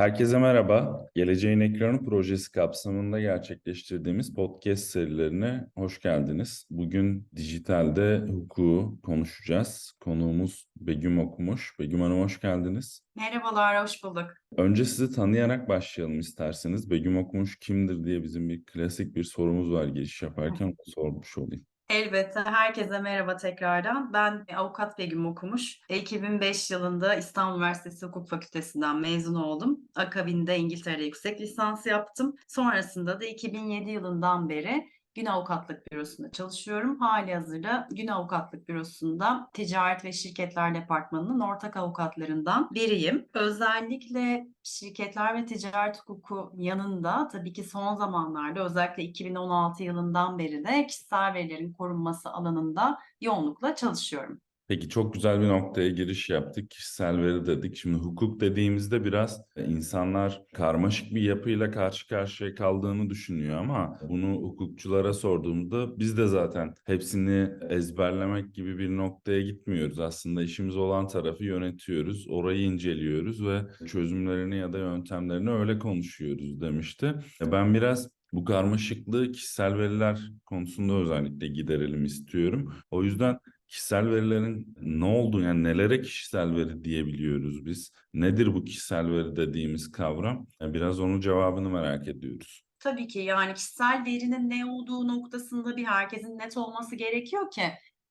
Herkese merhaba. Geleceğin Ekranı projesi kapsamında gerçekleştirdiğimiz podcast serilerine hoş geldiniz. Bugün dijitalde hukuku konuşacağız. Konuğumuz Begüm Okumuş. Begüm Hanım hoş geldiniz. Merhabalar, hoş bulduk. Önce sizi tanıyarak başlayalım isterseniz. Begüm Okumuş kimdir diye bizim bir klasik bir sorumuz var giriş yaparken sormuş olayım. Elbette herkese merhaba tekrardan. Ben avukat Begüm Okumuş. 2005 yılında İstanbul Üniversitesi Hukuk Fakültesinden mezun oldum. Akabinde İngiltere'de yüksek lisans yaptım. Sonrasında da 2007 yılından beri Gün Avukatlık Bürosu'nda çalışıyorum. Hali hazırda Gün Avukatlık Bürosu'nda Ticaret ve Şirketler Departmanı'nın ortak avukatlarından biriyim. Özellikle şirketler ve ticaret hukuku yanında tabii ki son zamanlarda özellikle 2016 yılından beri de kişisel verilerin korunması alanında yoğunlukla çalışıyorum. Peki çok güzel bir noktaya giriş yaptık. Kişisel veri dedik. Şimdi hukuk dediğimizde biraz e, insanlar karmaşık bir yapıyla karşı karşıya kaldığını düşünüyor ama bunu hukukçulara sorduğumuzda biz de zaten hepsini ezberlemek gibi bir noktaya gitmiyoruz. Aslında işimiz olan tarafı yönetiyoruz, orayı inceliyoruz ve çözümlerini ya da yöntemlerini öyle konuşuyoruz demişti. E, Ben biraz bu karmaşıklığı kişisel veriler konusunda özellikle giderelim istiyorum. O yüzden kişisel verilerin ne olduğu yani nelere kişisel veri diyebiliyoruz biz? Nedir bu kişisel veri dediğimiz kavram? Yani Biraz onun cevabını merak ediyoruz. Tabii ki yani kişisel verinin ne olduğu noktasında bir herkesin net olması gerekiyor ki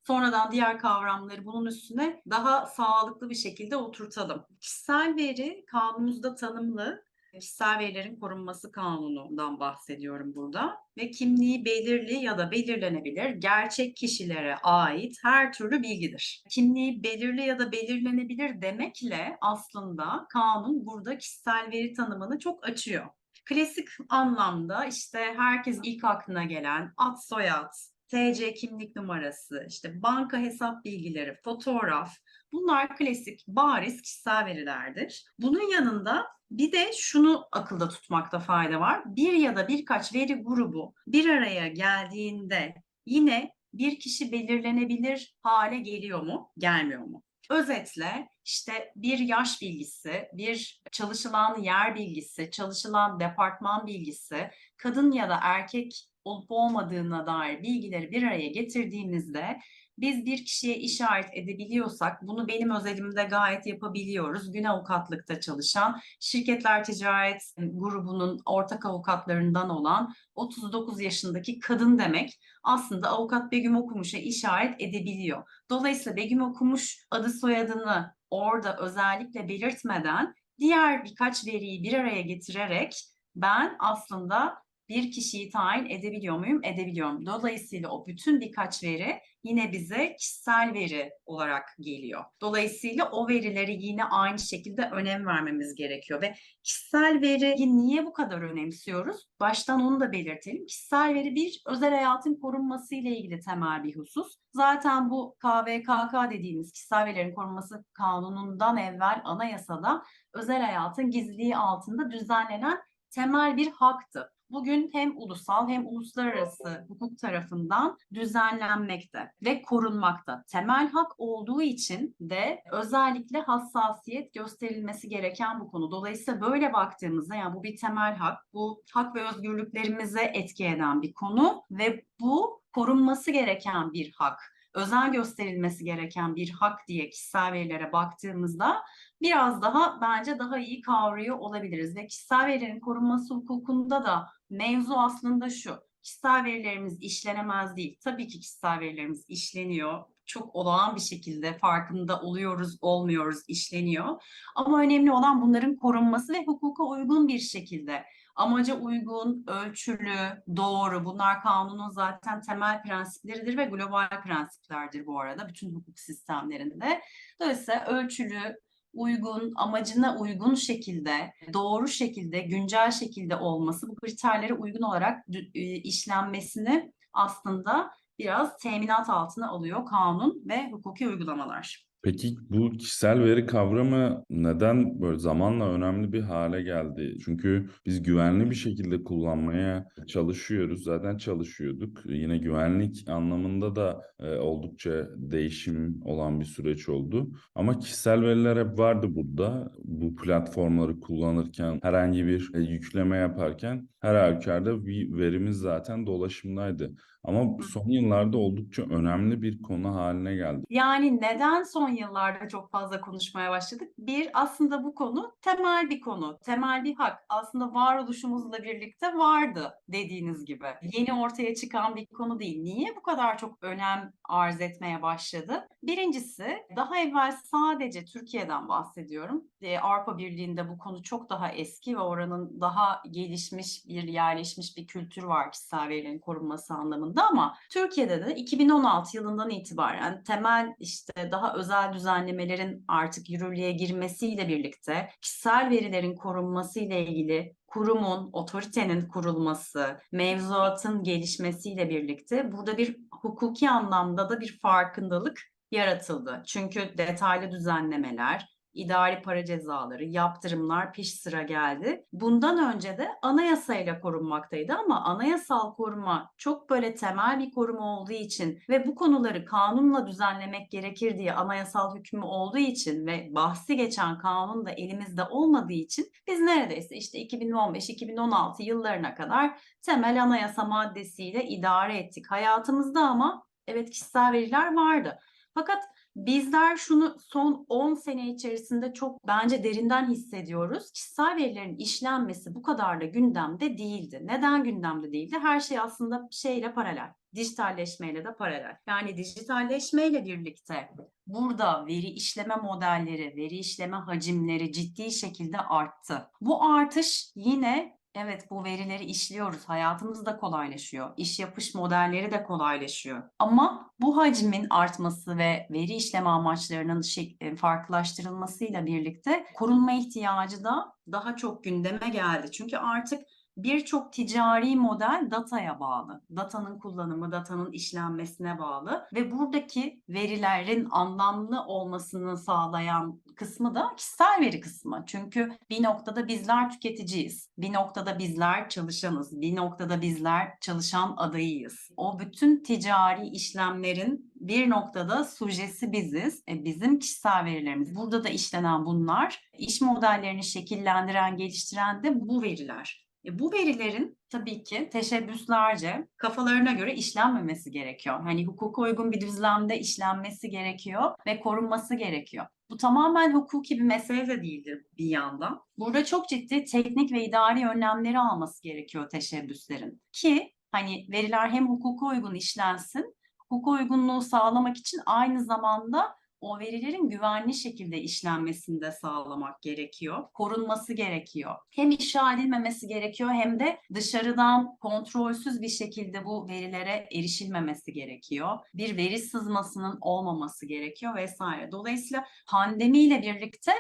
sonradan diğer kavramları bunun üstüne daha sağlıklı bir şekilde oturtalım. Kişisel veri kanunumuzda tanımlı kişisel verilerin korunması kanunundan bahsediyorum burada ve kimliği belirli ya da belirlenebilir gerçek kişilere ait her türlü bilgidir. Kimliği belirli ya da belirlenebilir demekle aslında kanun burada kişisel veri tanımını çok açıyor. Klasik anlamda işte herkes ilk aklına gelen ad soyad, TC kimlik numarası, işte banka hesap bilgileri, fotoğraf bunlar klasik bariz kişisel verilerdir. Bunun yanında bir de şunu akılda tutmakta fayda var. Bir ya da birkaç veri grubu bir araya geldiğinde yine bir kişi belirlenebilir hale geliyor mu, gelmiyor mu? Özetle işte bir yaş bilgisi, bir çalışılan yer bilgisi, çalışılan departman bilgisi, kadın ya da erkek olup olmadığına dair bilgileri bir araya getirdiğimizde biz bir kişiye işaret edebiliyorsak bunu benim özelimde gayet yapabiliyoruz. Gün avukatlıkta çalışan şirketler ticaret grubunun ortak avukatlarından olan 39 yaşındaki kadın demek aslında avukat Begüm Okumuş'a işaret edebiliyor. Dolayısıyla Begüm Okumuş adı soyadını orada özellikle belirtmeden diğer birkaç veriyi bir araya getirerek ben aslında bir kişiyi tayin edebiliyor muyum? Edebiliyorum. Dolayısıyla o bütün birkaç veri yine bize kişisel veri olarak geliyor. Dolayısıyla o verileri yine aynı şekilde önem vermemiz gerekiyor ve kişisel veriyi niye bu kadar önemsiyoruz? Baştan onu da belirtelim. Kişisel veri bir özel hayatın korunması ile ilgili temel bir husus. Zaten bu KVKK dediğimiz kişisel verilerin korunması kanunundan evvel anayasada özel hayatın gizliliği altında düzenlenen temel bir haktı bugün hem ulusal hem uluslararası hukuk tarafından düzenlenmekte ve korunmakta. Temel hak olduğu için de özellikle hassasiyet gösterilmesi gereken bu konu. Dolayısıyla böyle baktığımızda yani bu bir temel hak, bu hak ve özgürlüklerimize etki eden bir konu ve bu korunması gereken bir hak özen gösterilmesi gereken bir hak diye kişisel verilere baktığımızda biraz daha bence daha iyi kavruyor olabiliriz. Ve kişisel verilerin korunması hukukunda da mevzu aslında şu. Kişisel verilerimiz işlenemez değil. Tabii ki kişisel verilerimiz işleniyor. Çok olağan bir şekilde farkında oluyoruz, olmuyoruz, işleniyor. Ama önemli olan bunların korunması ve hukuka uygun bir şekilde amaca uygun, ölçülü, doğru bunlar kanunun zaten temel prensipleridir ve global prensiplerdir bu arada bütün hukuk sistemlerinde. Dolayısıyla ölçülü, uygun, amacına uygun şekilde, doğru şekilde, güncel şekilde olması, bu kriterlere uygun olarak e, işlenmesini aslında biraz teminat altına alıyor kanun ve hukuki uygulamalar. Peki bu kişisel veri kavramı neden böyle zamanla önemli bir hale geldi? Çünkü biz güvenli bir şekilde kullanmaya çalışıyoruz. Zaten çalışıyorduk. Yine güvenlik anlamında da e, oldukça değişim olan bir süreç oldu. Ama kişisel veriler hep vardı burada. Bu platformları kullanırken, herhangi bir e, yükleme yaparken her halükarda bir verimiz zaten dolaşımdaydı. Ama son yıllarda oldukça önemli bir konu haline geldi. Yani neden son yıllarda çok fazla konuşmaya başladık? Bir, aslında bu konu temel bir konu, temel bir hak. Aslında varoluşumuzla birlikte vardı dediğiniz gibi. Yeni ortaya çıkan bir konu değil. Niye bu kadar çok önem arz etmeye başladı? Birincisi, daha evvel sadece Türkiye'den bahsediyorum. E, Avrupa Birliği'nde bu konu çok daha eski ve oranın daha gelişmiş bir, yerleşmiş bir kültür var kişisel verilerin korunması anlamında ama Türkiye'de de 2016 yılından itibaren temel işte daha özel düzenlemelerin artık yürürlüğe girmesiyle birlikte kişisel verilerin korunması ile ilgili kurumun, otoritenin kurulması, mevzuatın gelişmesiyle birlikte burada bir hukuki anlamda da bir farkındalık yaratıldı. Çünkü detaylı düzenlemeler, idari para cezaları, yaptırımlar peş sıra geldi. Bundan önce de anayasayla korunmaktaydı ama anayasal koruma çok böyle temel bir koruma olduğu için ve bu konuları kanunla düzenlemek gerekir diye anayasal hükmü olduğu için ve bahsi geçen kanun da elimizde olmadığı için biz neredeyse işte 2015-2016 yıllarına kadar temel anayasa maddesiyle idare ettik hayatımızda ama evet kişisel veriler vardı. Fakat Bizler şunu son 10 sene içerisinde çok bence derinden hissediyoruz. Kişisel verilerin işlenmesi bu kadar da gündemde değildi. Neden gündemde değildi? Her şey aslında şeyle paralel. Dijitalleşmeyle de paralel. Yani dijitalleşmeyle birlikte burada veri işleme modelleri, veri işleme hacimleri ciddi şekilde arttı. Bu artış yine Evet bu verileri işliyoruz. Hayatımız da kolaylaşıyor. İş yapış modelleri de kolaylaşıyor. Ama bu hacmin artması ve veri işleme amaçlarının e, farklılaştırılmasıyla birlikte korunma ihtiyacı da daha çok gündeme geldi. Çünkü artık birçok ticari model dataya bağlı. Datanın kullanımı, datanın işlenmesine bağlı ve buradaki verilerin anlamlı olmasını sağlayan kısmı da kişisel veri kısmı. Çünkü bir noktada bizler tüketiciyiz. Bir noktada bizler çalışanız. Bir noktada bizler çalışan adayıyız. O bütün ticari işlemlerin bir noktada sujesi biziz. E, bizim kişisel verilerimiz. Burada da işlenen bunlar. İş modellerini şekillendiren, geliştiren de bu veriler. E, bu verilerin tabii ki teşebbüslerce kafalarına göre işlenmemesi gerekiyor. Hani hukuka uygun bir düzlemde işlenmesi gerekiyor ve korunması gerekiyor. Bu tamamen hukuki bir mesele de değildir bir yandan. Burada çok ciddi teknik ve idari önlemleri alması gerekiyor teşebbüslerin. Ki hani veriler hem hukuka uygun işlensin, hukuka uygunluğu sağlamak için aynı zamanda o verilerin güvenli şekilde işlenmesini de sağlamak gerekiyor. Korunması gerekiyor. Hem ifşa edilmemesi gerekiyor hem de dışarıdan kontrolsüz bir şekilde bu verilere erişilmemesi gerekiyor. Bir veri sızmasının olmaması gerekiyor vesaire. Dolayısıyla pandemiyle birlikte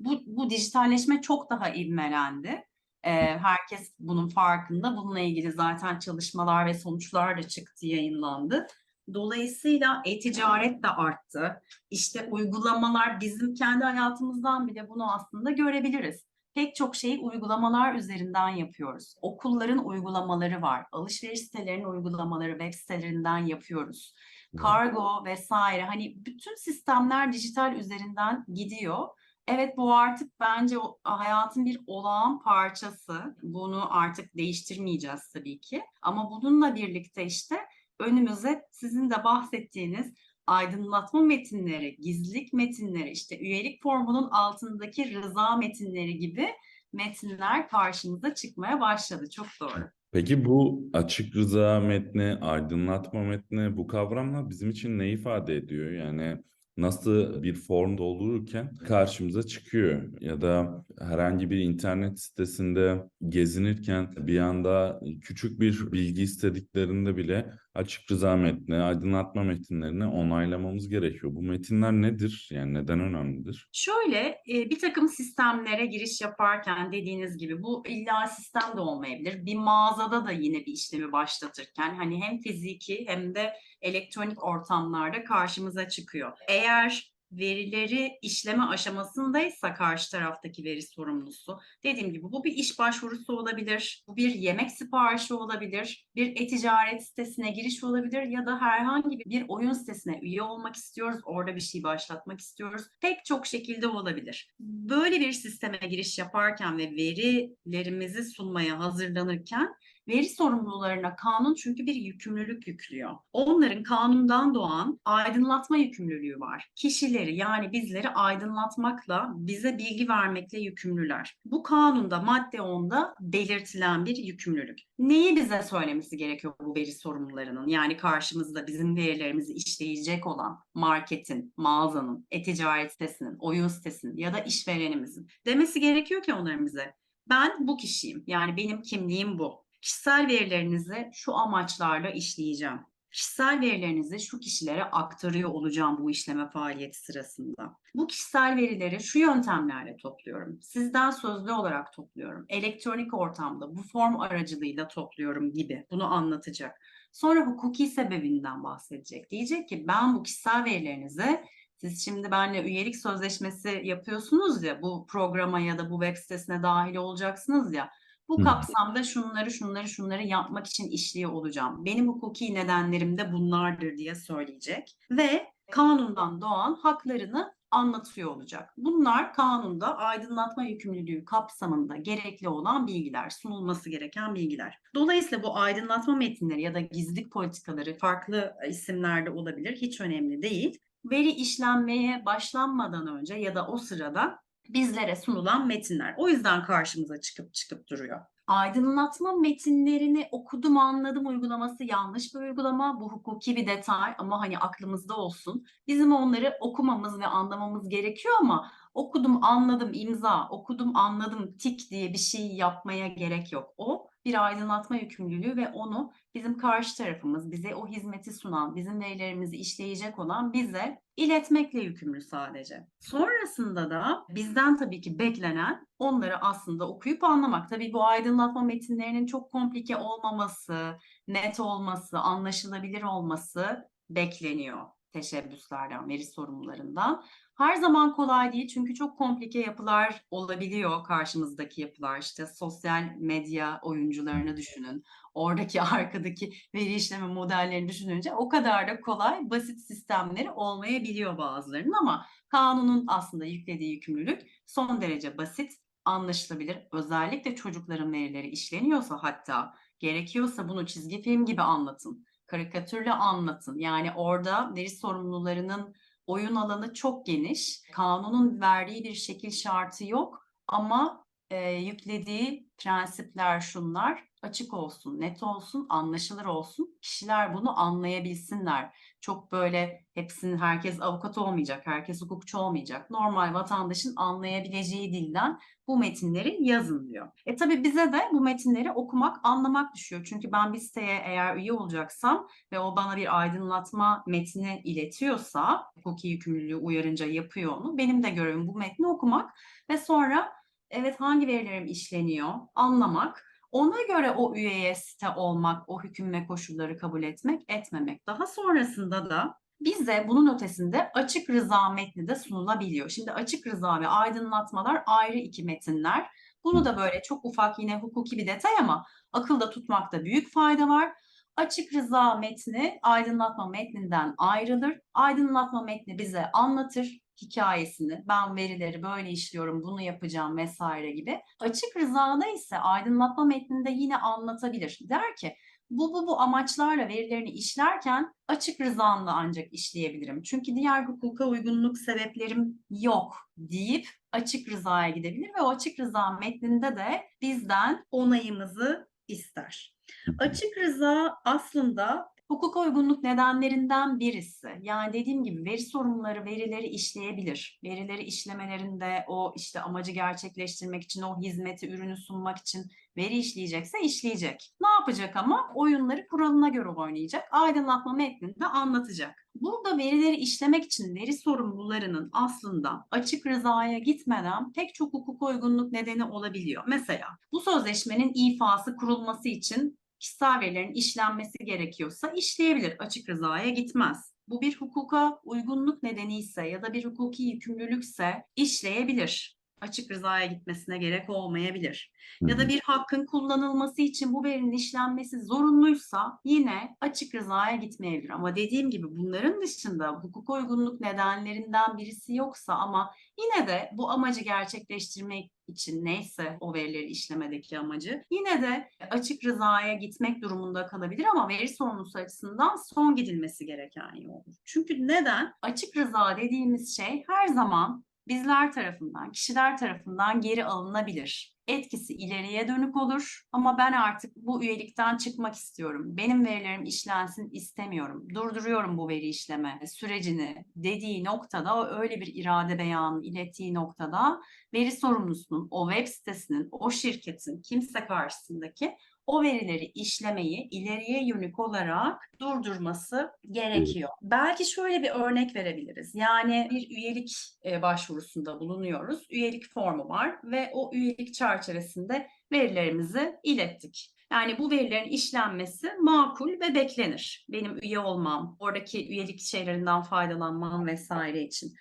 bu, bu dijitalleşme çok daha ivmelendi. Ee, herkes bunun farkında. Bununla ilgili zaten çalışmalar ve sonuçlar da çıktı, yayınlandı. Dolayısıyla e-ticaret de arttı. İşte uygulamalar bizim kendi hayatımızdan bile bunu aslında görebiliriz. Pek çok şeyi uygulamalar üzerinden yapıyoruz. Okulların uygulamaları var. Alışveriş sitelerinin uygulamaları web sitelerinden yapıyoruz. Kargo vesaire hani bütün sistemler dijital üzerinden gidiyor. Evet bu artık bence hayatın bir olağan parçası. Bunu artık değiştirmeyeceğiz tabii ki. Ama bununla birlikte işte önümüze sizin de bahsettiğiniz aydınlatma metinleri, gizlilik metinleri, işte üyelik formunun altındaki rıza metinleri gibi metinler karşımıza çıkmaya başladı. Çok doğru. Peki bu açık rıza metni, aydınlatma metni bu kavramlar bizim için ne ifade ediyor? Yani nasıl bir form doldururken karşımıza çıkıyor ya da herhangi bir internet sitesinde gezinirken bir anda küçük bir bilgi istediklerinde bile açık rıza metni, aydınlatma metinlerini onaylamamız gerekiyor. Bu metinler nedir? Yani neden önemlidir? Şöyle e, bir takım sistemlere giriş yaparken dediğiniz gibi bu illa sistem de olmayabilir. Bir mağazada da yine bir işlemi başlatırken hani hem fiziki hem de elektronik ortamlarda karşımıza çıkıyor. Eğer verileri işleme aşamasındaysa karşı taraftaki veri sorumlusu, dediğim gibi bu bir iş başvurusu olabilir, bu bir yemek siparişi olabilir, bir e-ticaret sitesine giriş olabilir ya da herhangi bir oyun sitesine üye olmak istiyoruz, orada bir şey başlatmak istiyoruz. Pek çok şekilde olabilir. Böyle bir sisteme giriş yaparken ve verilerimizi sunmaya hazırlanırken Veri sorumlularına kanun çünkü bir yükümlülük yüklüyor. Onların kanundan doğan aydınlatma yükümlülüğü var. Kişileri yani bizleri aydınlatmakla, bize bilgi vermekle yükümlüler. Bu kanunda madde 10'da belirtilen bir yükümlülük. Neyi bize söylemesi gerekiyor bu veri sorumlularının? Yani karşımızda bizim verilerimizi işleyecek olan marketin, mağazanın, e-ticaret sitesinin, oyun sitesinin ya da işverenimizin demesi gerekiyor ki onların bize ben bu kişiyim. Yani benim kimliğim bu. Kişisel verilerinizi şu amaçlarla işleyeceğim. Kişisel verilerinizi şu kişilere aktarıyor olacağım bu işleme faaliyeti sırasında. Bu kişisel verileri şu yöntemlerle topluyorum. Sizden sözlü olarak topluyorum. Elektronik ortamda bu form aracılığıyla topluyorum gibi bunu anlatacak. Sonra hukuki sebebinden bahsedecek. Diyecek ki ben bu kişisel verilerinizi siz şimdi benimle üyelik sözleşmesi yapıyorsunuz ya bu programa ya da bu web sitesine dahil olacaksınız ya. Bu kapsamda şunları şunları şunları yapmak için işliyor olacağım. Benim hukuki nedenlerim de bunlardır diye söyleyecek ve kanundan doğan haklarını anlatıyor olacak. Bunlar kanunda aydınlatma yükümlülüğü kapsamında gerekli olan bilgiler, sunulması gereken bilgiler. Dolayısıyla bu aydınlatma metinleri ya da gizlilik politikaları farklı isimlerde olabilir, hiç önemli değil. Veri işlenmeye başlanmadan önce ya da o sırada bizlere sunulan metinler. O yüzden karşımıza çıkıp çıkıp duruyor. Aydınlatma metinlerini okudum anladım uygulaması yanlış bir uygulama. Bu hukuki bir detay ama hani aklımızda olsun. Bizim onları okumamız ve anlamamız gerekiyor ama okudum anladım imza, okudum anladım tik diye bir şey yapmaya gerek yok. O bir aydınlatma yükümlülüğü ve onu bizim karşı tarafımız, bize o hizmeti sunan, bizim verilerimizi işleyecek olan bize iletmekle yükümlü sadece. Sonrasında da bizden tabii ki beklenen onları aslında okuyup anlamak. Tabii bu aydınlatma metinlerinin çok komplike olmaması, net olması, anlaşılabilir olması bekleniyor teşebbüslerden, veri sorumlularından. Her zaman kolay değil çünkü çok komplike yapılar olabiliyor karşımızdaki yapılar. İşte sosyal medya oyuncularını düşünün. Oradaki arkadaki veri işleme modellerini düşününce o kadar da kolay, basit sistemleri olmayabiliyor bazılarının ama kanunun aslında yüklediği yükümlülük son derece basit, anlaşılabilir. Özellikle çocukların verileri işleniyorsa hatta gerekiyorsa bunu çizgi film gibi anlatın, karikatürle anlatın. Yani orada veri sorumlularının oyun alanı çok geniş. Kanunun verdiği bir şekil şartı yok ama e, yüklediği prensipler şunlar. Açık olsun, net olsun, anlaşılır olsun. Kişiler bunu anlayabilsinler. Çok böyle hepsinin herkes avukat olmayacak, herkes hukukçu olmayacak. Normal vatandaşın anlayabileceği dilden bu metinleri yazın diyor. E tabii bize de bu metinleri okumak, anlamak düşüyor. Çünkü ben bir siteye eğer üye olacaksam ve o bana bir aydınlatma metni iletiyorsa, hukuki yükümlülüğü uyarınca yapıyor onu. Benim de görevim bu metni okumak ve sonra evet hangi verilerim işleniyor anlamak. Ona göre o üyeye site olmak, o hüküm ve koşulları kabul etmek, etmemek. Daha sonrasında da bize bunun ötesinde açık rıza metni de sunulabiliyor. Şimdi açık rıza ve aydınlatmalar ayrı iki metinler. Bunu da böyle çok ufak yine hukuki bir detay ama akılda tutmakta büyük fayda var. Açık rıza metni aydınlatma metninden ayrılır. Aydınlatma metni bize anlatır hikayesini. Ben verileri böyle işliyorum, bunu yapacağım vesaire gibi. Açık rızada ise aydınlatma metninde yine anlatabilir. Der ki bu bu bu amaçlarla verilerini işlerken açık rızamla ancak işleyebilirim. Çünkü diğer hukuka uygunluk sebeplerim yok deyip açık rızaya gidebilir ve o açık rıza metninde de bizden onayımızı ister. Açık rıza aslında hukuk uygunluk nedenlerinden birisi. Yani dediğim gibi veri sorumluları verileri işleyebilir. Verileri işlemelerinde o işte amacı gerçekleştirmek için, o hizmeti, ürünü sunmak için veri işleyecekse işleyecek. Ne yapacak ama? Oyunları kuralına göre oynayacak. Aydınlatma metninde anlatacak. Burada verileri işlemek için veri sorumlularının aslında açık rızaya gitmeden pek çok hukuk uygunluk nedeni olabiliyor. Mesela bu sözleşmenin ifası kurulması için kişisel verilerin işlenmesi gerekiyorsa işleyebilir. Açık rızaya gitmez. bu bir hukuka uygunluk nedeniyse ya da bir hukuki yükümlülükse işleyebilir. Açık rızaya gitmesine gerek olmayabilir. Ya da bir hakkın kullanılması için bu verinin işlenmesi zorunluysa yine açık rızaya gitmeyebilir. Ama dediğim gibi bunların dışında hukuka uygunluk nedenlerinden birisi yoksa ama yine de bu amacı gerçekleştirmek için neyse o verileri işlemedeki amacı yine de açık rızaya gitmek durumunda kalabilir ama veri sorumlusu açısından son gidilmesi gereken yoldur. Çünkü neden? Açık rıza dediğimiz şey her zaman bizler tarafından, kişiler tarafından geri alınabilir. Etkisi ileriye dönük olur ama ben artık bu üyelikten çıkmak istiyorum. Benim verilerim işlensin istemiyorum. Durduruyorum bu veri işleme sürecini dediği noktada öyle bir irade beyanı ilettiği noktada veri sorumlusunun, o web sitesinin, o şirketin kimse karşısındaki o verileri işlemeyi ileriye yönelik olarak durdurması gerekiyor. Belki şöyle bir örnek verebiliriz. Yani bir üyelik e, başvurusunda bulunuyoruz. Üyelik formu var ve o üyelik çerçevesinde verilerimizi ilettik. Yani bu verilerin işlenmesi makul ve beklenir. Benim üye olmam, oradaki üyelik şeylerinden faydalanmam vesaire için.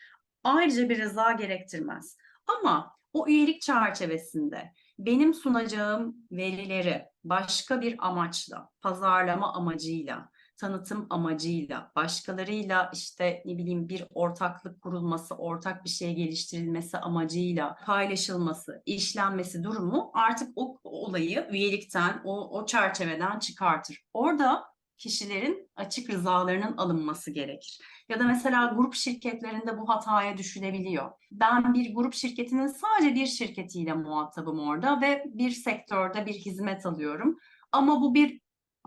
Ayrıca bir rıza gerektirmez. Ama o üyelik çerçevesinde benim sunacağım verileri başka bir amaçla, pazarlama amacıyla, tanıtım amacıyla, başkalarıyla işte ne bileyim bir ortaklık kurulması, ortak bir şey geliştirilmesi amacıyla paylaşılması, işlenmesi durumu artık o olayı üyelikten, o, o çerçeveden çıkartır. Orada kişilerin açık rızalarının alınması gerekir. Ya da mesela grup şirketlerinde bu hataya düşülebiliyor. Ben bir grup şirketinin sadece bir şirketiyle muhatabım orada ve bir sektörde bir hizmet alıyorum. Ama bu bir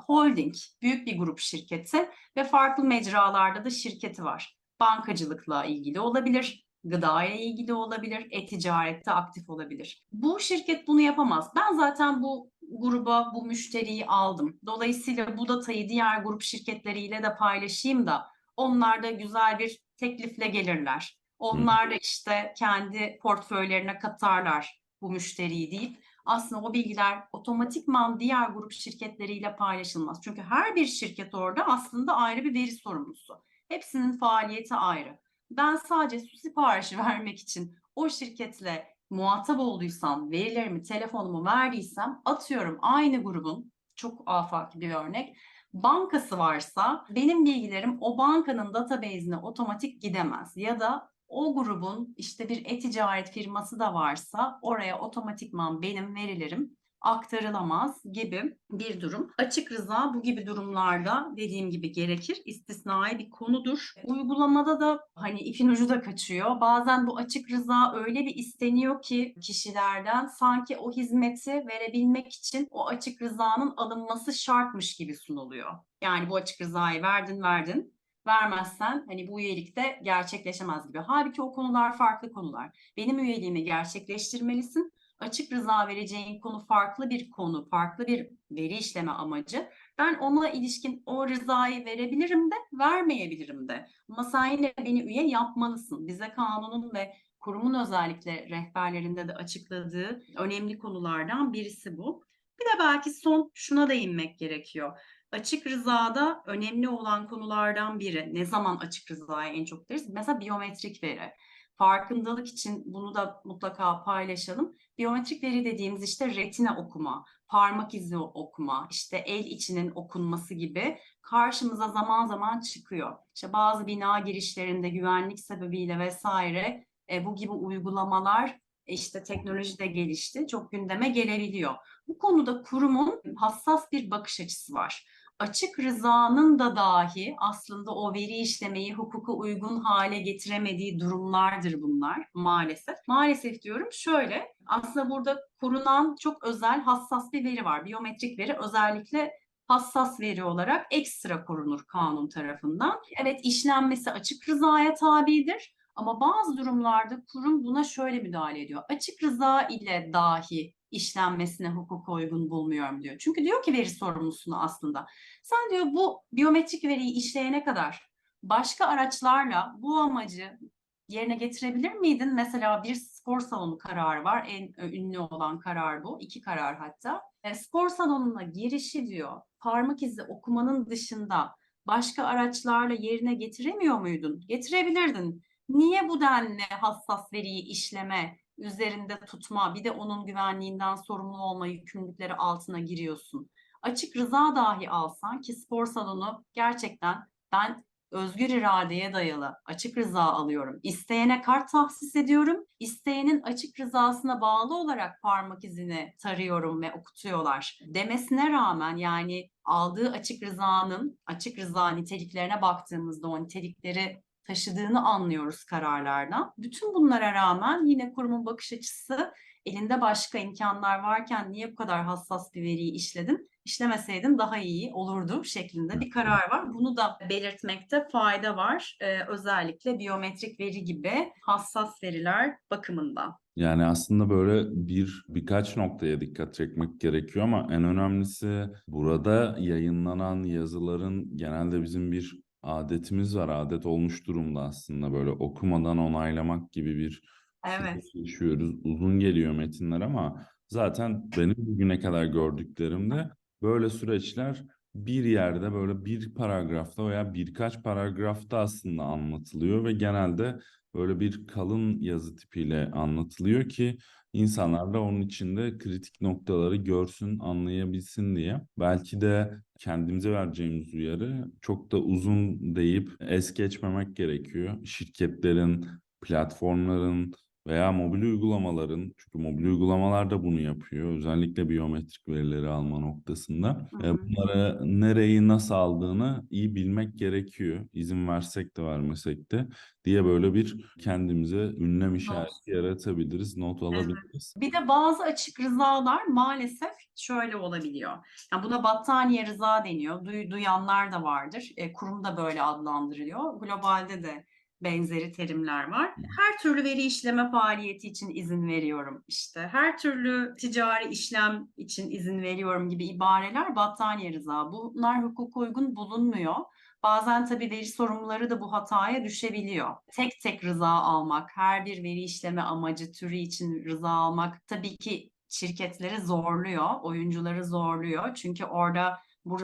holding, büyük bir grup şirketi ve farklı mecralarda da şirketi var. Bankacılıkla ilgili olabilir, gıdaya ilgili olabilir, e-ticarette aktif olabilir. Bu şirket bunu yapamaz. Ben zaten bu gruba bu müşteriyi aldım. Dolayısıyla bu datayı diğer grup şirketleriyle de paylaşayım da onlar da güzel bir teklifle gelirler. Onlar da işte kendi portföylerine katarlar bu müşteriyi deyip aslında o bilgiler otomatikman diğer grup şirketleriyle paylaşılmaz. Çünkü her bir şirket orada aslında ayrı bir veri sorumlusu. Hepsinin faaliyeti ayrı. Ben sadece su siparişi vermek için o şirketle muhatap olduysam, verilerimi, telefonumu verdiysem atıyorum aynı grubun çok afaki bir örnek bankası varsa benim bilgilerim o bankanın database'ine otomatik gidemez. Ya da o grubun işte bir e-ticaret firması da varsa oraya otomatikman benim verilerim aktarılamaz gibi bir durum. Açık rıza bu gibi durumlarda dediğim gibi gerekir. İstisnai bir konudur. Uygulamada da hani ipin ucu da kaçıyor. Bazen bu açık rıza öyle bir isteniyor ki kişilerden sanki o hizmeti verebilmek için o açık rızanın alınması şartmış gibi sunuluyor. Yani bu açık rızayı verdin verdin vermezsen hani bu üyelikte gerçekleşemez gibi. Halbuki o konular farklı konular. Benim üyeliğimi gerçekleştirmelisin açık rıza vereceğin konu farklı bir konu, farklı bir veri işleme amacı. Ben ona ilişkin o rızayı verebilirim de, vermeyebilirim de. Ama sen beni üye yapmalısın. Bize kanunun ve kurumun özellikle rehberlerinde de açıkladığı önemli konulardan birisi bu. Bir de belki son şuna değinmek gerekiyor. Açık rızada önemli olan konulardan biri. Ne zaman açık rızaya en çok deriz? Mesela biyometrik veri farkındalık için bunu da mutlaka paylaşalım. Biyometrik veri dediğimiz işte retina okuma, parmak izi okuma, işte el içinin okunması gibi karşımıza zaman zaman çıkıyor. İşte bazı bina girişlerinde güvenlik sebebiyle vesaire e, bu gibi uygulamalar e, işte teknoloji de gelişti, çok gündeme gelebiliyor. Bu konuda kurumun hassas bir bakış açısı var açık rızanın da dahi aslında o veri işlemeyi hukuka uygun hale getiremediği durumlardır bunlar maalesef. Maalesef diyorum şöyle aslında burada korunan çok özel hassas bir veri var. Biyometrik veri özellikle hassas veri olarak ekstra korunur kanun tarafından. Evet işlenmesi açık rızaya tabidir ama bazı durumlarda kurum buna şöyle müdahale ediyor. Açık rıza ile dahi işlenmesine hukuka uygun bulmuyorum diyor. Çünkü diyor ki veri sorumlusunu aslında. Sen diyor bu biyometrik veriyi işleyene kadar başka araçlarla bu amacı yerine getirebilir miydin? Mesela bir spor salonu kararı var. En ünlü olan karar bu. İki karar hatta. E, spor salonuna girişi diyor parmak izi okumanın dışında başka araçlarla yerine getiremiyor muydun? Getirebilirdin. Niye bu denli hassas veriyi işleme, üzerinde tutma, bir de onun güvenliğinden sorumlu olma yükümlülükleri altına giriyorsun? Açık rıza dahi alsan ki spor salonu gerçekten ben özgür iradeye dayalı açık rıza alıyorum. İsteyene kart tahsis ediyorum. İsteyenin açık rızasına bağlı olarak parmak izini tarıyorum ve okutuyorlar. Demesine rağmen yani aldığı açık rızanın açık rıza niteliklerine baktığımızda o nitelikleri taşıdığını anlıyoruz kararlardan. Bütün bunlara rağmen yine kurumun bakış açısı elinde başka imkanlar varken niye bu kadar hassas bir veriyi işledin? İşlemeseydin daha iyi olurdu şeklinde bir karar var. Bunu da belirtmekte fayda var. Ee, özellikle biyometrik veri gibi hassas veriler bakımından. Yani aslında böyle bir birkaç noktaya dikkat çekmek gerekiyor ama en önemlisi burada yayınlanan yazıların genelde bizim bir adetimiz var. Adet olmuş durumda aslında böyle okumadan onaylamak gibi bir Evet. süreç yaşıyoruz. Uzun geliyor metinler ama zaten benim bugüne kadar gördüklerimde böyle süreçler bir yerde böyle bir paragrafta veya birkaç paragrafta aslında anlatılıyor ve genelde böyle bir kalın yazı tipiyle anlatılıyor ki insanlar da onun içinde kritik noktaları görsün, anlayabilsin diye. Belki de kendimize vereceğimiz uyarı çok da uzun deyip es geçmemek gerekiyor. Şirketlerin, platformların veya mobil uygulamaların, çünkü mobil uygulamalar da bunu yapıyor. Özellikle biyometrik verileri alma noktasında. E. Bunları nereyi nasıl aldığını iyi bilmek gerekiyor. İzin versek de vermesek de diye böyle bir kendimize ünlem işareti yaratabiliriz, not alabiliriz. Bir de bazı açık rızalar maalesef şöyle olabiliyor. Yani buna battaniye rıza deniyor. Duy, duyanlar da vardır. E, kurum da böyle adlandırılıyor. Globalde de benzeri terimler var. Her türlü veri işleme faaliyeti için izin veriyorum. İşte her türlü ticari işlem için izin veriyorum gibi ibareler battaniye rıza. Bunlar hukuka uygun bulunmuyor. Bazen tabii veri sorumluları da bu hataya düşebiliyor. Tek tek rıza almak, her bir veri işleme amacı türü için rıza almak tabii ki şirketleri zorluyor, oyuncuları zorluyor. Çünkü orada bu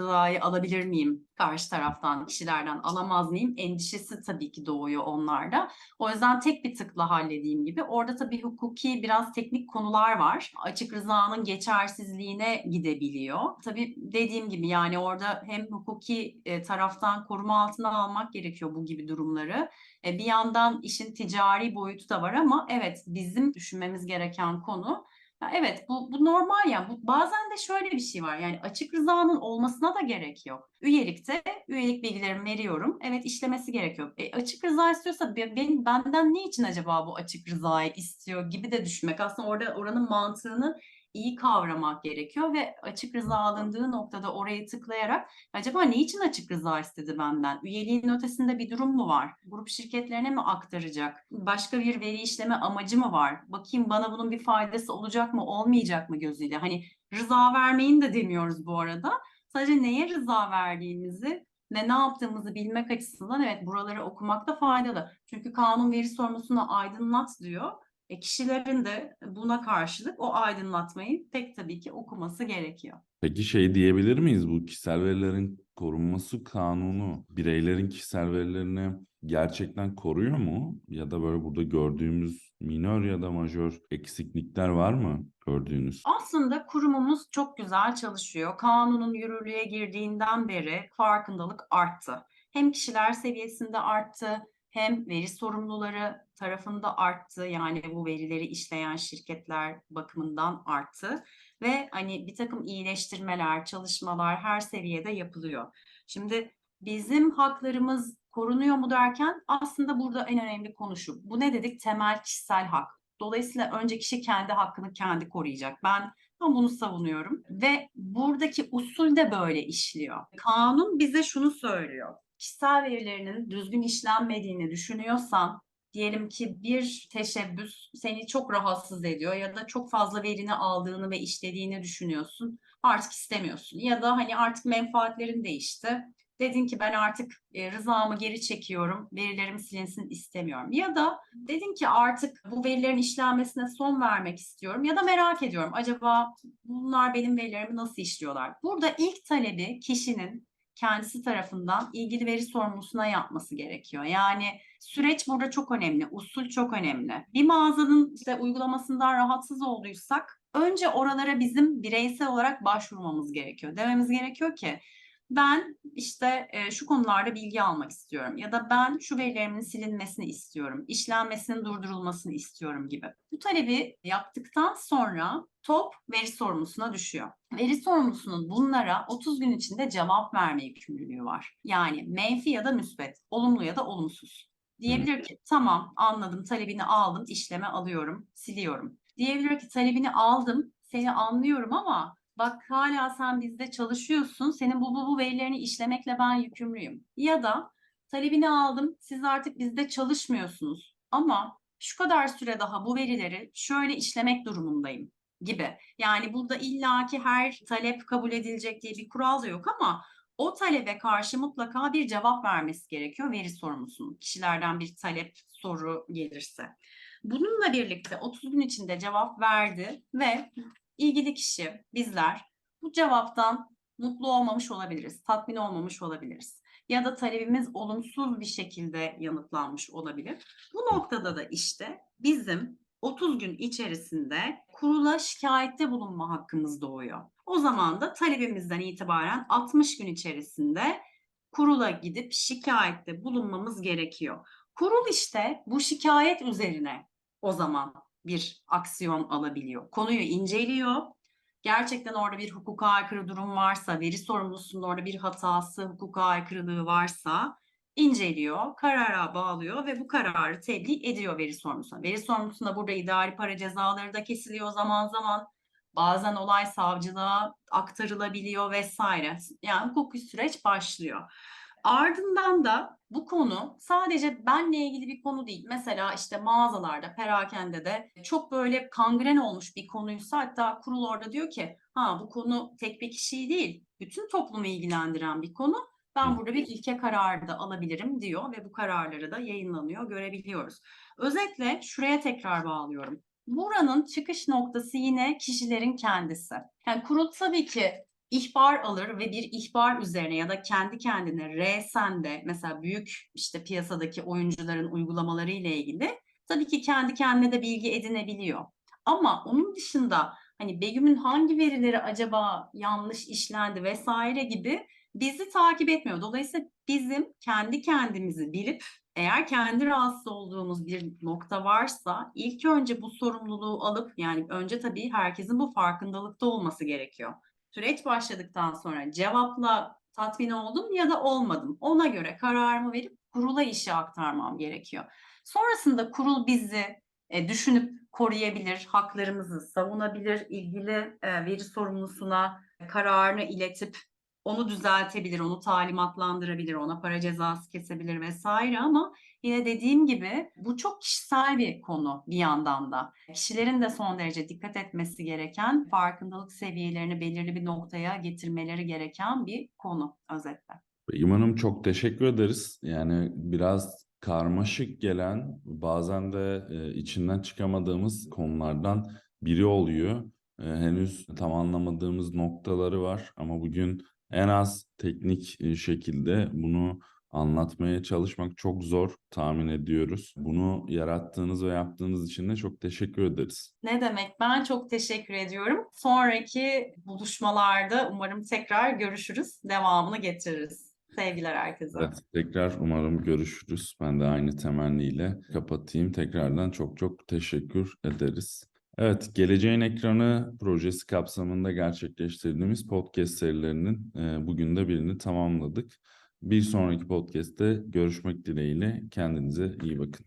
alabilir miyim? Karşı taraftan, kişilerden alamaz mıyım? Endişesi tabii ki doğuyor onlarda. O yüzden tek bir tıkla halledeyim gibi. Orada tabii hukuki biraz teknik konular var. Açık rızanın geçersizliğine gidebiliyor. Tabii dediğim gibi yani orada hem hukuki e, taraftan koruma altına almak gerekiyor bu gibi durumları. E, bir yandan işin ticari boyutu da var ama evet bizim düşünmemiz gereken konu ya evet bu, bu normal ya. Bu, bazen de şöyle bir şey var. Yani açık rızanın olmasına da gerek yok. Üyelikte üyelik bilgilerimi veriyorum. Evet işlemesi gerekiyor. E, açık rıza istiyorsa be- benim benden ne için acaba bu açık rızayı istiyor gibi de düşünmek. Aslında orada oranın mantığını iyi kavramak gerekiyor ve açık rıza alındığı noktada orayı tıklayarak acaba ne için açık rıza istedi benden? Üyeliğin ötesinde bir durum mu var? Grup şirketlerine mi aktaracak? Başka bir veri işleme amacı mı var? Bakayım bana bunun bir faydası olacak mı, olmayacak mı gözüyle. Hani rıza vermeyin de demiyoruz bu arada. Sadece neye rıza verdiğimizi ve ne yaptığımızı bilmek açısından evet buraları okumakta faydalı. Çünkü kanun veri sorumlusuna aydınlat diyor. E, kişilerin de buna karşılık o aydınlatmayı tek tabii ki okuması gerekiyor. Peki şey diyebilir miyiz bu kişisel verilerin korunması kanunu bireylerin kişisel verilerini gerçekten koruyor mu? Ya da böyle burada gördüğümüz minör ya da majör eksiklikler var mı gördüğünüz? Aslında kurumumuz çok güzel çalışıyor. Kanunun yürürlüğe girdiğinden beri farkındalık arttı. Hem kişiler seviyesinde arttı, hem veri sorumluları tarafında arttı. Yani bu verileri işleyen şirketler bakımından arttı. Ve hani bir takım iyileştirmeler, çalışmalar her seviyede yapılıyor. Şimdi bizim haklarımız korunuyor mu derken aslında burada en önemli konu şu. Bu ne dedik? Temel kişisel hak. Dolayısıyla önce kişi kendi hakkını kendi koruyacak. Ben ben bunu savunuyorum ve buradaki usul de böyle işliyor. Kanun bize şunu söylüyor. Kişisel verilerinin düzgün işlenmediğini düşünüyorsan diyelim ki bir teşebbüs seni çok rahatsız ediyor ya da çok fazla verini aldığını ve işlediğini düşünüyorsun. Artık istemiyorsun ya da hani artık menfaatlerin değişti. Dedin ki ben artık e, rızamı geri çekiyorum, verilerim silinsin istemiyorum. Ya da dedin ki artık bu verilerin işlenmesine son vermek istiyorum ya da merak ediyorum acaba bunlar benim verilerimi nasıl işliyorlar? Burada ilk talebi kişinin kendisi tarafından ilgili veri sorumlusuna yapması gerekiyor. Yani süreç burada çok önemli, usul çok önemli. Bir mağazanın işte uygulamasından rahatsız olduysak önce oralara bizim bireysel olarak başvurmamız gerekiyor. Dememiz gerekiyor ki ben işte e, şu konularda bilgi almak istiyorum ya da ben şu verilerimin silinmesini istiyorum, işlenmesinin durdurulmasını istiyorum gibi. Bu talebi yaptıktan sonra top veri sorumlusuna düşüyor. Veri sorumlusunun bunlara 30 gün içinde cevap verme yükümlülüğü var. Yani menfi ya da müsbet, olumlu ya da olumsuz. Diyebilir ki tamam anladım talebini aldım, işleme alıyorum, siliyorum. Diyebilir ki talebini aldım, seni anlıyorum ama bak hala sen bizde çalışıyorsun, senin bu bu bu verilerini işlemekle ben yükümlüyüm. Ya da talebini aldım, siz artık bizde çalışmıyorsunuz ama şu kadar süre daha bu verileri şöyle işlemek durumundayım gibi. Yani burada illaki her talep kabul edilecek diye bir kural da yok ama o talebe karşı mutlaka bir cevap vermesi gerekiyor veri sorumlusunun. Kişilerden bir talep, soru gelirse. Bununla birlikte 30 gün içinde cevap verdi ve ilgili kişi, bizler bu cevaptan mutlu olmamış olabiliriz, tatmin olmamış olabiliriz. Ya da talebimiz olumsuz bir şekilde yanıtlanmış olabilir. Bu noktada da işte bizim 30 gün içerisinde kurula şikayette bulunma hakkımız doğuyor. O zaman da talebimizden itibaren 60 gün içerisinde kurula gidip şikayette bulunmamız gerekiyor. Kurul işte bu şikayet üzerine o zaman bir aksiyon alabiliyor. Konuyu inceliyor. Gerçekten orada bir hukuka aykırı durum varsa, veri sorumlusunun orada bir hatası, hukuka aykırılığı varsa inceliyor, karara bağlıyor ve bu kararı tebliğ ediyor veri sorumlusuna. Veri sorumlusuna burada idari para cezaları da kesiliyor zaman zaman. Bazen olay savcılığa aktarılabiliyor vesaire. Yani hukuki süreç başlıyor. Ardından da bu konu sadece benle ilgili bir konu değil. Mesela işte mağazalarda, perakendede çok böyle kangren olmuş bir konuysa hatta kurul orada diyor ki ha bu konu tek bir kişiyi değil, bütün toplumu ilgilendiren bir konu. Ben burada bir ilke kararı da alabilirim diyor ve bu kararları da yayınlanıyor, görebiliyoruz. Özetle şuraya tekrar bağlıyorum. Buranın çıkış noktası yine kişilerin kendisi. Yani kurul tabii ki ihbar alır ve bir ihbar üzerine ya da kendi kendine RSN'de mesela büyük işte piyasadaki oyuncuların uygulamaları ile ilgili tabii ki kendi kendine de bilgi edinebiliyor. Ama onun dışında hani Begüm'ün hangi verileri acaba yanlış işlendi vesaire gibi bizi takip etmiyor. Dolayısıyla bizim kendi kendimizi bilip eğer kendi rahatsız olduğumuz bir nokta varsa ilk önce bu sorumluluğu alıp yani önce tabii herkesin bu farkındalıkta olması gerekiyor. Süreç başladıktan sonra cevapla tatmin oldum ya da olmadım. Ona göre kararımı verip kurula işi aktarmam gerekiyor. Sonrasında kurul bizi e, düşünüp koruyabilir, haklarımızı savunabilir, ilgili e, veri sorumlusuna kararını iletip onu düzeltebilir, onu talimatlandırabilir, ona para cezası kesebilir vesaire ama yine dediğim gibi bu çok kişisel bir konu bir yandan da. Kişilerin de son derece dikkat etmesi gereken, farkındalık seviyelerini belirli bir noktaya getirmeleri gereken bir konu özetle. Begüm Hanım çok teşekkür ederiz. Yani biraz karmaşık gelen, bazen de e, içinden çıkamadığımız konulardan biri oluyor. E, henüz tam anlamadığımız noktaları var ama bugün en az teknik e, şekilde bunu anlatmaya çalışmak çok zor tahmin ediyoruz. Bunu yarattığınız ve yaptığınız için de çok teşekkür ederiz. Ne demek? Ben çok teşekkür ediyorum. Sonraki buluşmalarda umarım tekrar görüşürüz. Devamını getiririz. Sevgiler herkese. Evet, tekrar umarım görüşürüz. Ben de aynı temenniyle kapatayım. Tekrardan çok çok teşekkür ederiz. Evet, Geleceğin Ekranı projesi kapsamında gerçekleştirdiğimiz podcast serilerinin e, bugün de birini tamamladık. Bir sonraki podcast'te görüşmek dileğiyle kendinize iyi bakın.